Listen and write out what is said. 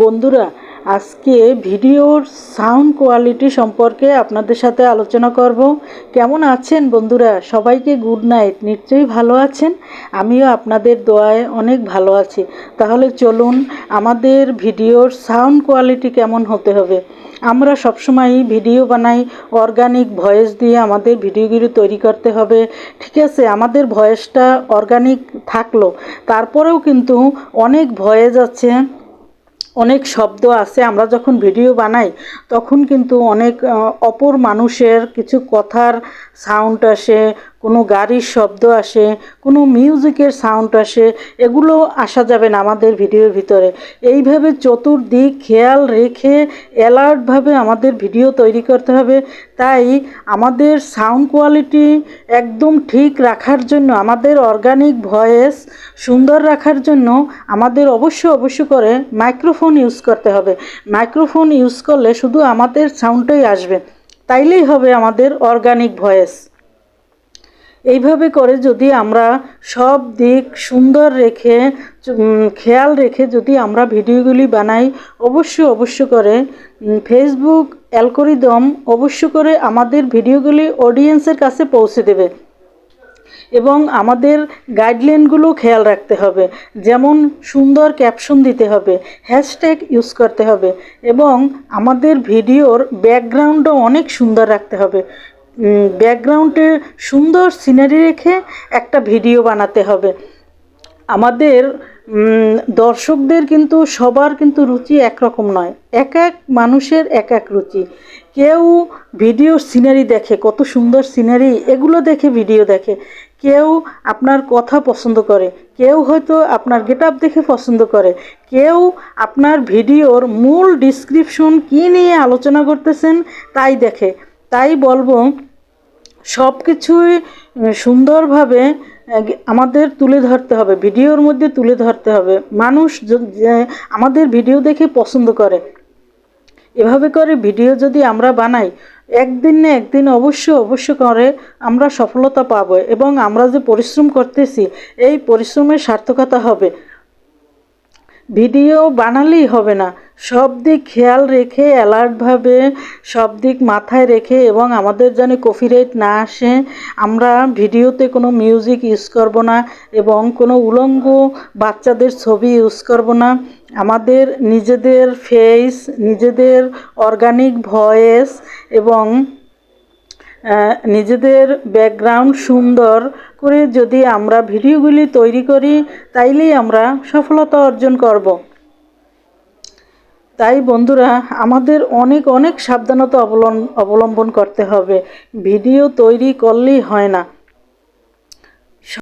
বন্ধুরা, আজকে ভিডিওর সাউন্ড কোয়ালিটি সম্পর্কে আপনাদের সাথে আলোচনা করব। কেমন আছেন বন্ধুরা? সবাইকে গুড নাইট। নিশ্চয়ই ভালো আছেন? আমিও আপনাদের দোয়ায় অনেক ভালো আছি। তাহলে চলুন আমাদের ভিডিওর সাউন্ড কোয়ালিটি কেমন হতে হবে। আমরা সবসময় ভিডিও বানাই, অর্গানিক ভয়েস দিয়ে আমাদের ভিডিওগুলো তৈরি করতে হবে। ঠিক আছে? আমাদের ভয়েসটা অর্গানিক থাকল। তারপরেও কিন্তু অনেক ভয়েস আছে। অনেক শব্দ আছে, আমরা যখন ভিডিও বানাই, তখন কিন্তু অনেক অপর মানুষের কিছু কথার সাউন্ড আসে কোনো গাড়ির শব্দ আসে, কোনো মিউজিকের সাউন্ড আসে, এগুলো আসা যাবে না আমাদের ভিডিওর ভিতরে। এইভাবে চতুর্দিক খেয়াল রেখে অ্যালার্টভাবে আমাদের ভিডিও তৈরি করতে হবে। তাই আমাদের সাউন্ড কোয়ালিটি একদম ঠিক রাখার জন্য, আমাদের অর্গানিক ভয়েস সুন্দর রাখার জন্য আমাদের অবশ্য অবশ্য করে মাইক্রোফোন ইউজ করতে হবে। মাইক্রোফোন ইউজ করলে শুধু আমাদের সাউন্ডটাই আসবে। তাইলেই হবে আমাদের অর্গানিক ভয়েস এইভাবে করে যদি আমরা সব দিক সুন্দর রেখে খেয়াল রেখে যদি আমরা ভিডিওগুলি বানাই অবশ্য অবশ্য করে ফেসবুক অ্যালকোরিদম অবশ্য করে আমাদের ভিডিওগুলি অডিয়েন্সের কাছে পৌঁছে দেবে। এবং আমাদের গাইডলাইনগুলো খেয়াল রাখতে হবে। যেমন সুন্দর ক্যাপশন দিতে হবে হ্যাশট্যাগ ইউজ করতে হবে এবং আমাদের ভিডিওর ব্যাকগ্রাউন্ডও অনেক সুন্দর রাখতে হবে। ব্যাকগ্রাউন্ডে সুন্দর সিনারি রেখে একটা ভিডিও বানাতে হবে। আমাদের দর্শকদের কিন্তু সবার কিন্তু রুচি একরকম নয়। এক এক মানুষের এক এক রুচি। কেউ ভিডিও সিনারি দেখে, কত সুন্দর সিনারি এগুলো দেখে ভিডিও দেখে। কেউ আপনার কথা পছন্দ করে, কেউ হয়তো আপনার গেট দেখে পছন্দ করে। কেউ আপনার ভিডিওর মূল ডিসক্রিপশন কী নিয়ে আলোচনা করতেছেন তাই দেখে। তাই বলব সব কিছুই সুন্দরভাবে আমাদের তুলে ধরতে হবে, ভিডিওর মধ্যে তুলে ধরতে হবে। মানুষ আমাদের ভিডিও দেখে পছন্দ করে। এভাবে করে ভিডিও যদি আমরা বানাই, একদিন না একদিন অবশ্য অবশ্য করে আমরা সফলতা পাবো এবং আমরা যে পরিশ্রম করতেছি, এই পরিশ্রমের সার্থকতা হবে। ভিডিও বানালেই হবে না। সব দিক খেয়াল রেখে অ্যালার্টভাবে সব দিক মাথায় রেখে এবং আমাদের যেন কপিরাইট না আসে, আমরা ভিডিওতে কোনো মিউজিক ইউজ করব না এবং কোনো উলঙ্গ বাচ্চাদের ছবি ইউজ করব না। আমাদের নিজেদের ফেস নিজেদের অর্গানিক ভয়েস এবং নিজেদের ব্যাকগ্রাউন্ড সুন্দর করে যদি আমরা ভিডিওগুলি তৈরি করি, তাইলেই আমরা সফলতা অর্জন করব। তাই বন্ধুরা, আমাদের অনেক অনেক সাবধানতা অবলম্বন করতে হবে। ভিডিও তৈরি করলেই হয় না।